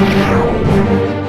Música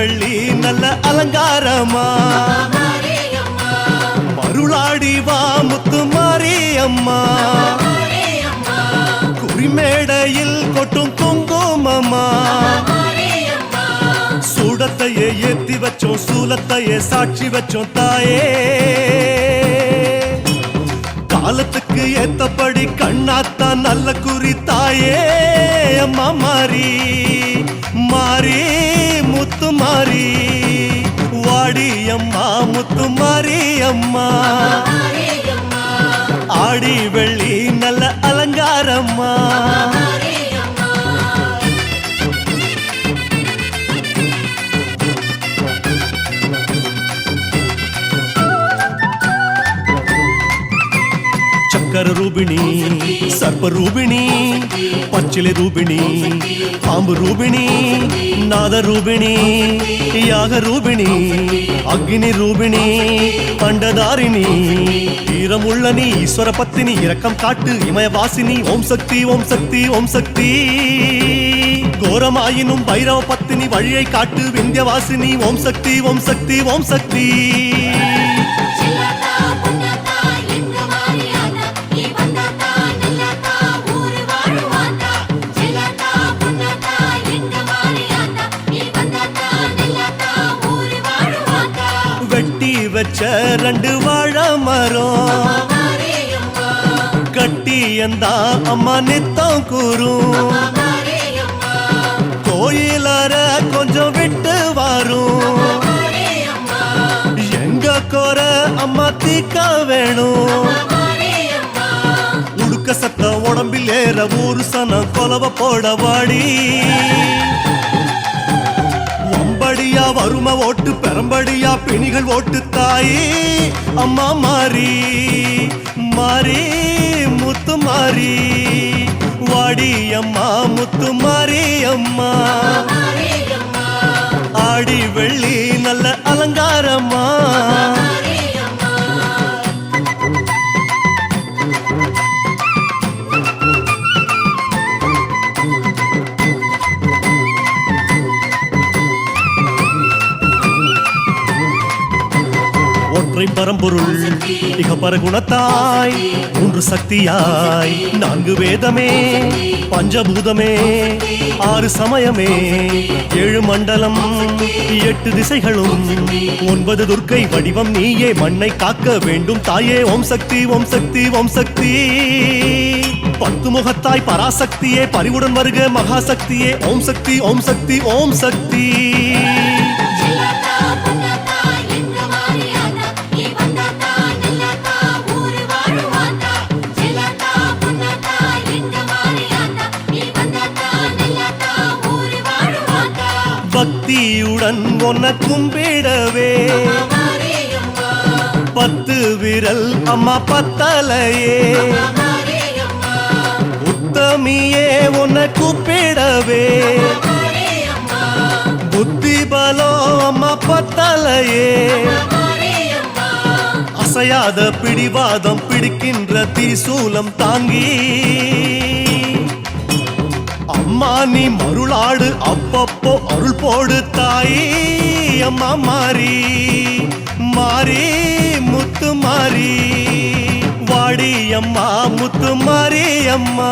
வெள்ளி நல்ல அலங்காரமா? மருளாடி வா முத்து மாரியம்மா. மாரியம்மா குறிமேடையில் கொட்டும் குங்குமமா? சூடத்தையே ஏத்தி வச்சோம் சூலத்தையே சாட்சி வச்சோம் தாயே. காலத்துக்கு ஏத்தபடி கண்ணாத்தான் நல்ல குறி தாயே. அம்மா மாறி மாறி. முத்து மாறி வாடி அம்மா ஆடி வெள்ளி రూపిణి సర్ప రూపిణి పచ్చిలి రూపిణి పాంబు రూపిణి నాద రూపిణి యాగ రూపిణి అగ్ని రూపిణి పండదారిణి ஈரமுள்ளனி ஈஸ்வர பத்தினி இரக்கம் காட்டு இமயவாசினி ஓம் சக்தி ஓம் சக்தி ஓம் சக்தி கோரமாயினும் பைரவ பத்தினி வழியை காட்டு விந்தியவாசினி ஓம் சக்தி ஓம் சக்தி ஓம் சக்தி வச்ச ரெண்டு வாழ மரம். கட்டி எந்தா அம்மா நித்தம் கூறும். கோயிலார கொஞ்சம் விட்டு வரும். எங்க கோர அம்மா தீக்க வேணும். உடுக்க சத்த உடம்பில் ஏற ஊரு சனம் கொலவ போட வாடி. ஒம்படியா ஓட்டு பெரம்படியா பிணிகள் ஓட்டு தாயே. அம்மா மாறி மாறி முத்து மாறி. வாடி அம்மா முத்து மாறி அம்மா. ஆடி வெள்ளி நல்ல அலங்காரமா ஒற்றை பரம்பொருள் இக பரகுணத்தாய் மூன்று சக்தியாய். நான்கு வேதமே பஞ்சபூதமே ஆறு சமயமே. ஏழு மண்டலம் எட்டு திசைகளும் ஒன்பது துர்க்கை வடிவம் நீயே. மண்ணை காக்க வேண்டும் தாயே. ஓம் சக்தி ஓம் சக்தி ஓம் சக்தி. பத்து முகத்தாய் பராசக்தியே. பறிவுடன் வருக மகாசக்தியே. ஓம் சக்தி ஓம் சக்தி ஓம் சக்தி. உன்னை கும்பிடவே பத்து விரல் அம்மா பத்தலையே. உத்தமியே உன்னை கூப்பிடவே புத்தி பலம் அம்மா பத்தலையே. அசையாத பிடிவாதம் பிடிக்கின்ற திரிசூலம் தாங்கி. அம்மா நீ மருளாடு. அப்பப்போ அருள் போடு தாயே அம்மா மாறி. மாறி முத்து மாறி. வாடி அம்மா முத்து மாறி அம்மா.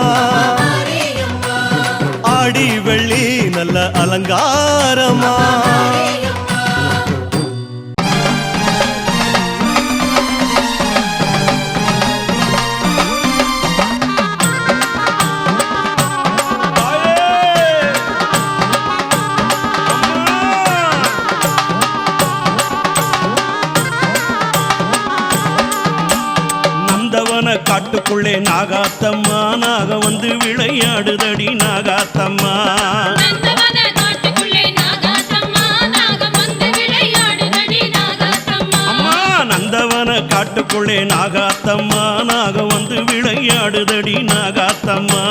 ஆடி வெள்ளி நல்ல அலங்காரமா. காட்டுக்குள்ளே நாகாத்தம்மா நாக வந்து விளையாடுதடி நாகாத்தம்மா. நந்தவன காட்டுக்குள்ளே நாகாத்தம்மா நாகம் வந்து விளையாடுதடி நாகாத்தம்மா. அம்மா நந்தவன காட்டுக்குள்ளே நாகாத்தம்மா நாக வந்து விளையாடுதடி நாகாத்தம்மா.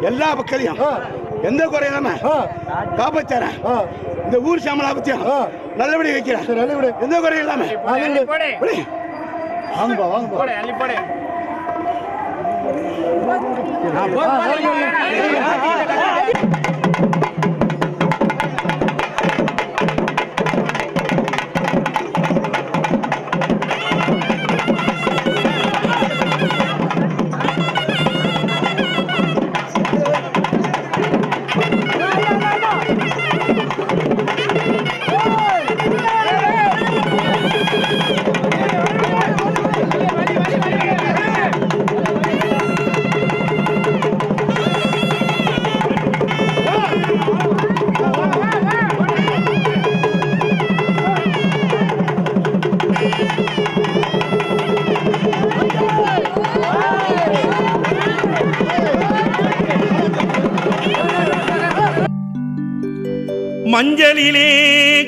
எல்லா மக்களையும் எந்த குறை இல்லாம காப்பாத்தாரன் இந்த ஊர் சாமலாபத்தையும் நல்லபடி வைக்கிறேன். எந்த குறை இல்லாம. வாங்கப்பா வாங்கப்பா மஞ்சளிலே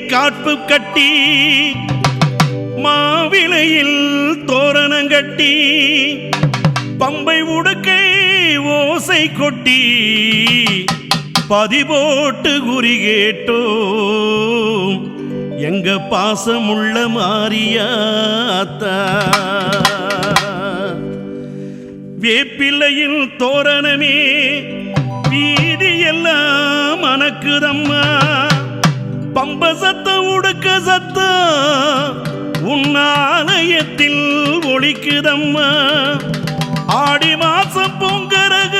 காப்பு கட்டி மாவிலையில் தோரணங்கட்டி பம்பை உடுக்கை ஓசை கொட்டி பதிபோட்டு குறி கேட்டோம். எங்க பாசமுள்ள மாரியாத்தா. வேப்பிள்ளையில் தோரணமே வீதி எல்லாம் மணக்குதம்மா பம்ப சத்தம் உடுக்க சத்தம் உன்னாலயத்தில் ஒழிக்குதம்மா ஆடி மாசம் பொங்கரக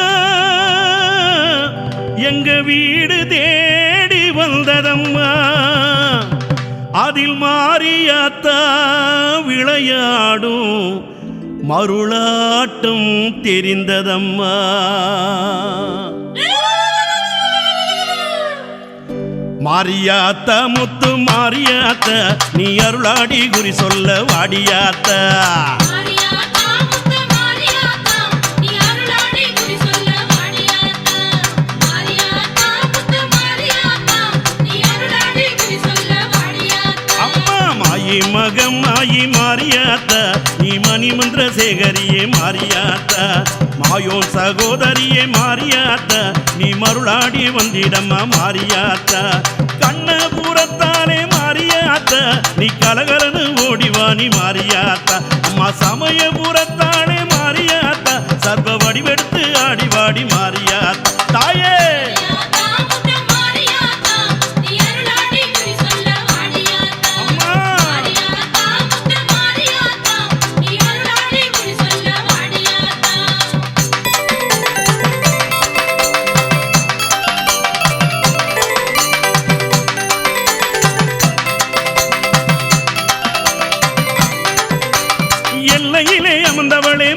எங்க வீடு தேடி வந்ததம்மா. அதில் மாறியாத்தா விளையாடும் மருளாட்டம் தெரிந்ததம்மா. மாறியாத்த முத்து மாரியாத்த நீ அருளாடி குறி சொல்ல வாடியாத்த. மணிமந்திர சேகரியே மாரியாத்த மாயோன் சகோதரியே மாறியாத்த நீ மருளாடி வந்திடம்மா மாறியாத்த. கண்ணபுரத்தாலே மாறியாத்த நீ கலகலன்னு ஓடிவாணி மாறியாத்த. அம்மா சமயபுரத்தாலே எல்லையிலே அமர்ந்தவளே